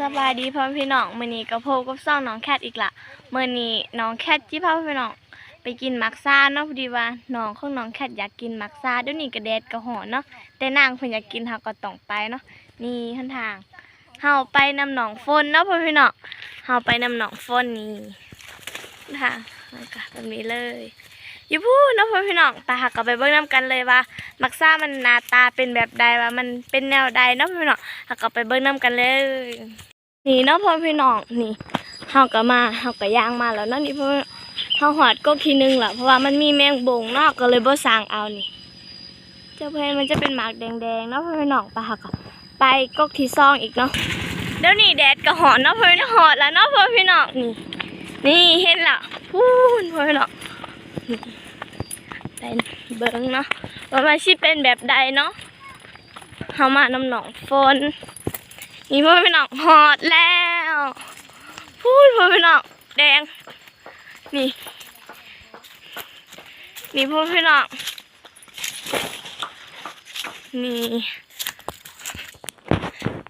สบายดีพ่อพี่น้องมือนี้ก็พบกับซ่องน้องแคทอีกละมือนี้น้องแคทจิพาพี่น้องไปกินมักซ่าเนาะพอดีว่าน้องของน้องแคทอยากกินมักซ่าเดี๋ยวนี้ก็แดดก็ร้อนเนาะแต่นางเพิ่นอยากกินเฮาก็ต้องไปเนาะนี่หนทางเฮาไปนำหนองฝนเนาะพ่อพี่น้องเฮาไปนำหนองฝนนี่ทางมันก็แบบนี้เลย อยู่พูดนาะพ่อพี่น้องไปหาก็ไปเบิ่งนํกันเลยว่า มักซ่ามันหน้าตาเป็นแบบใดว่ามันเป็นแนวใดนาะพ่อพี่น้องหาก็ไปเบิ่งนํกันเลย นี่นาะพ่อพี่น้องนี่เฮาก็มาเฮาก็ย่างมาแล้วนาะนี่พ่อเฮาหอดก็ทีนึงแหละเพราะว่ามันมีแมงบงนาะก็เลยบ่สร้างเอานี่เจ้าเพนมันจะเป็นหมากแดงๆนาะพ่อพี่น้องไปหาก็ไปก็ที่ซองอีกเนาะเดี๋ยวนี้แดดก็หอนเนาะพ่อพี่น้องหอดแล้วเนาะพ่อพี่น้องนี่นี่เห็นละพูนพ่อพี่น้อง นี่ไปเบิ่งเนาะว่ามันสิเป็นแบบใดเนาะเฮามาน้ำหนองฝนนี่พ่อพี่น้องหอดแล้วพูดพ่อพี่น้องแดง นี่นี่พ่อพี่น้องนี่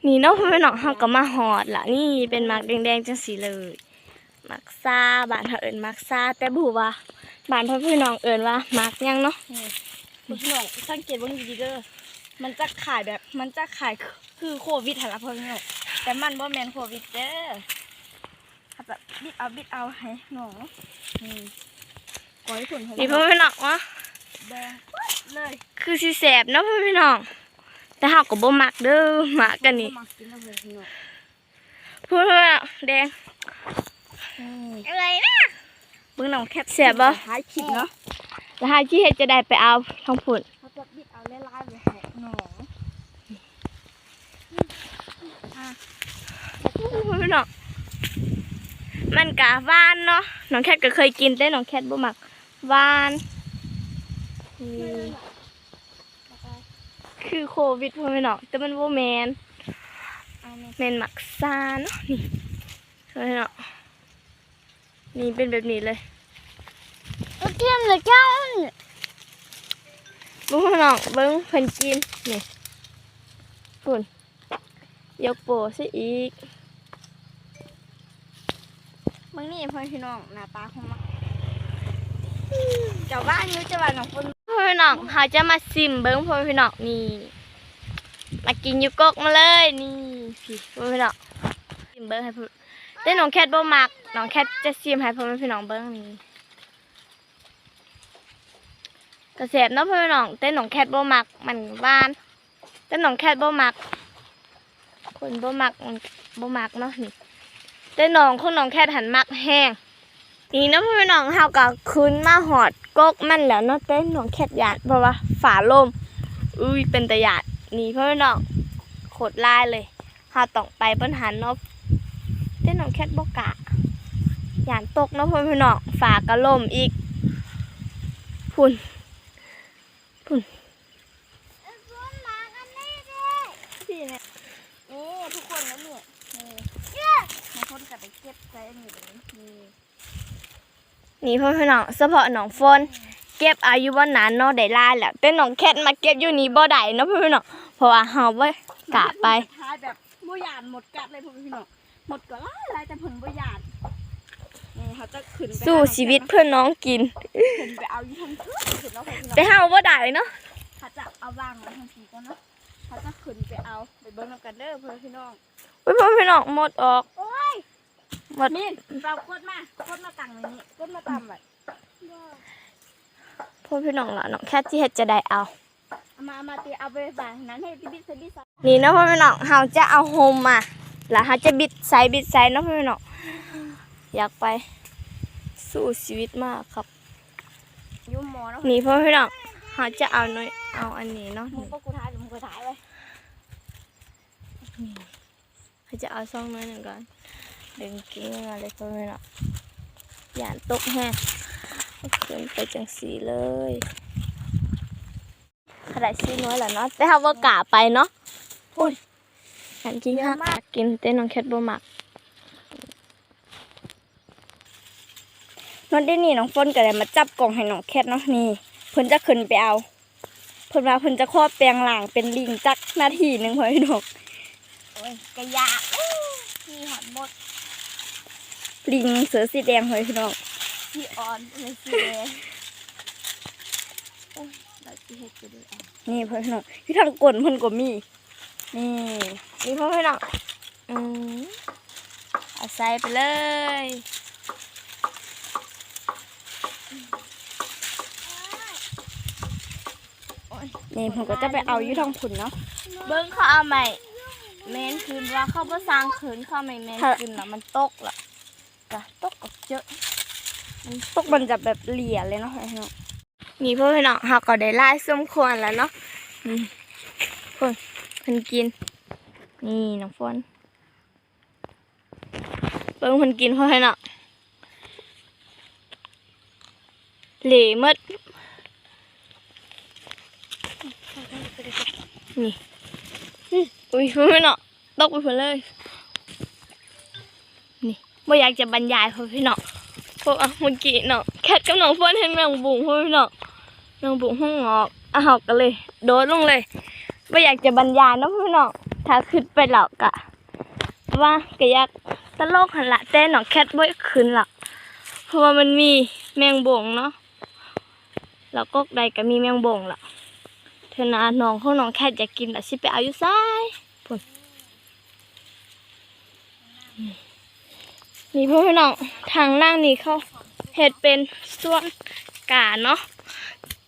นี่เน้องพ่อพี่น้องเขาก็มาหอดละนี่เป็นมากแดงๆจังสีเลยมากซาบ้านเขาเอิญหมากซาแต่บูว่า บ้านพ่อพี่น้องเอิญว่าหมากหยังเนาะพี่น้องสังเกตเบ้างดีๆเด้อมันจะขายแบบมันจะขายคือโควิดหันละพ่อพี่น้องแต่มันบ่แมนโควิดเด้อถ้าแบบบิดเอาบิดเอาให้น้องนี่ก้อยผลนี่พ่อพี่น้องวะแดงปึ๊ดเลยคือสิแสบเนาะพ่อพี่น้องแต่เขาก็บ่มักเด้อหมากกันนี่มากินแล้วเลยพี่น้องพูดว่าแดงอะไรนะ เบิ่งน้องแคปเสียบ่ ท้ายคลิปเนาะแล้วหาที่เฮ็ดจะได้ไปเอาท้องผุนเขาจะบิดเอาเล่ายๆไปให้น้องพี่น้องมันกะหวานเนาะน้องแคทก็เคยกินแต่น้องแคทบ่มักหวานนี่คือโควิดพ่อพี่น้องแต่มันบ่แมน เอาเนี่ยแมนมักซาเนาะนี่พ่อพี่น้อง นี่เป็นแบบนี้เลยเอาเทียมเลยเจ้าเบิ่งพี่น้องเบิ่งเพิ่นกินนี่ฝุ่นยกโปซะอีกเบิ่งนี่พ่อพี่น้องหน้าตาของมันเจ้าบ้านอยู่เจ้าบ้านของคนพ่อพี่น้องเขาจะมาซิมเบิ้งพ่อพี่น้องนี่มากินอยูกกมาเลยนี่พี่พ่อพี่น้องซิมเบิ้งให้พ่อ แต่น้องแคทบ่มักน้องแคทจะซิมให้พ่อพี่น้องเบิ้งนี่กระแสบเนาะพ่อพี่น้องแต่น้องแคทบ่มักมันหวานแต่น้องแคทบ่มัก คนบ่มักบ่มักเนาะนี่แต่น้องของน้องแคทหันมักแห้งนี่เนาะพี่น้องเฮาก็คืนมาหอดกกมันแล้วเนาะเต้นน้องแคทหยาดเพราะว่าฝาลมอุ้ยเป็นตะหยาดนี่พี่น้องโคตรลายเลยเฮาต้องไปเปิ้นหันเนาะ คทบ่กะหยานตกเนาะพี่น้องฝาก็ล่มอีกพุ่นพุ่นพี่เนี่ยนี่ทุกคนนะเนี่ยนี่บางคนก็ไปเก็บใส่อันนี้แบบนี้นี่นี่พี่น้องเฉพาะน้องฝนเก็บอายุบ่นานเนาะได้ลายแล้วแต่น้องแคทมาเก็บอยู่นี่บ่ได้เนาะพี่น้องเพราะว่าเฮาบ่กะไปท้ายแบบบ่หยาดหมดกัดเลยพ่อพี่น้อง หมดก็หลายหลายแต่เพิ่นบ่หยาดนี่เขาจะขึ้นไปสู้ชีวิตเพื่อน้องกิน ขึ้นไปเอาอยู่ทั้งคืนขึ้นแล้วพ่อพี่น้องแต่เฮาบ่ได้เนาะเขาจะเอาวางไว้ทั้งทีก็เนาะเขาจะขึ้นไปเอาไปเบิ่งนำกันเด้อพ่อพี่น้องอุ้ยพ่อพี่น้องหมดออก โอ้ยหมดมินเรากดมากดมาตั้งไว้นี่กดมาตามไว้พ่อพี่น้องล่ะน้องแค่ที่เฮ็ดจะได้เอา เอามาเอามาตีเอาไปวางนั้นให้พี่บิ๊กเซบี้ซะนี่เนาะพ่อพี่น้องเฮาจะเอาโฮมมา แล้วเฮาจะบิดไซบิดไซเนาะพ่อพี่น้องอยากไปสู้ชีวิตมากครับยุ่มหมอเนาะนี่พ่อพี่น้องเฮาจะเอาหน่อยเอาอันนี้เนาะมึงก็กูถ่ายเดี๋ยวมึงก็ถ่ายไว้เฮาจะเอาซองน้อยหนึ่งก่อนดึงกิ้งมาเลยพ่อพี่น้องอย่านตกแฮะเอาขึ้นไปจังสีเลยขนาดซีน้อยแหละเนาะแต่เฮาบ่กล้าไปเนาะ โอ้ยอันจริงฮะกินเต้นน้องแคทบ่มักนอนได้นี่น้องฝนก็เลยมาจับกล่องให้น้องแคทเนาะนี่เพิ่นจะขึ้นไปเอา เพิ่นว่าเพิ่นจะครอบแปลงหลังเป็นลิงจักนาทีหนึงพ่อพี่น้องโอ้ยกระยาอู้มีหอดหมดลิงเสือสีแดงเลยพี่น้องสีอ่อนเลยสีแดงโอ้ยเราจะเห็ดจะดูเอานี่เพื่อนพี่น้องพี่ทางกลนเพิ่นก็มีนี่ นี่พ่อพี่น้องอืมเอาใส่ไปเลยนี่ผมก็จะไปเอาอยู่ทางผุนเนาะเบิ้งเขาเอาใหม่เมนคืนว่าเขาบ่สร้างคืนเขาไม่เมนค่ะคืนแล้วมันตกละจ้ะตกออกเยอะพวกมันจะแบบเหลี่ยเลยเนาะพี่น้องนี่พ่อพี่น้องเขาก็ได้ไล่สมควรแล้วเนาะนี่เพิ่นเพิ่นกิน นี่น้องฝนเบิ้งเพิ่นกินพ่อพี่น้องเหล่มดนี่อุ้ยพ่อพี่น้องตกไปเพิ่เลย นี่ไม่อยากจะบรรยายพ่อพี่น้องเพราะว่าเมื่อกี้เนาะแคทกับน้องฝนเห็นแมงบุ๋งพ่อพี่น้องนางบุ๋งห้องงอกอะหอกกันเลย โดดลงเลยไม่อยากจะบรรยายนะพี่น้อง ถ้าขึ้นไปหรอกอะว่าก็อยากตลกหันละแต่หนองแคทบ่ขึ้นหรอกเพราะว่ามันมีแมงบ่งเนาะแล้วก็ใดก็มีแมงบ่งล่ะเธอนะน้องของน้องแคทอยากกินแต่ะสิไปเอาอยู่ซ้ายพุ่นนี่พี่น้องทางล่างนี่เขาเห็ดเป็นส่วนกาเนาะ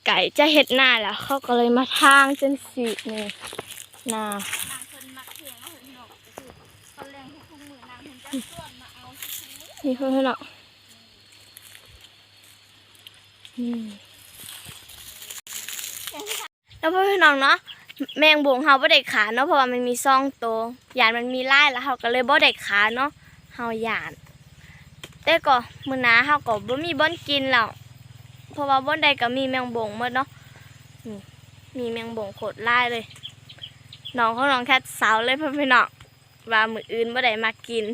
ไก่จะเห็ดหน้าแล้วเขาก็เลยมาทางจนสีนี่นา นางเพิ่นจะส่วนมาเอาทุกๆมื้อนี่เพื่อนเนาะนี่แล้วเพื่อนๆน้องเนาะแมงบงเฮาบ่ได้ขาเนาะเพราะว่ามันมีซ่องโตวหยานมันมีลายแล้วเฮาก็เลยบ่ได้ขาเนาะเฮาหยานแต่ก็มื้อหน้าเฮาก็บ่มีบ่อนกินแล้วเพราะว่าบ่อนใดก็มีแมงบงหมดเนาะมีแมงบงโคตรลายเลยน้องเของน้องแค่สาวเลยเพื่อนๆน้องว่ามื้ออื่นบ่ได้มากิน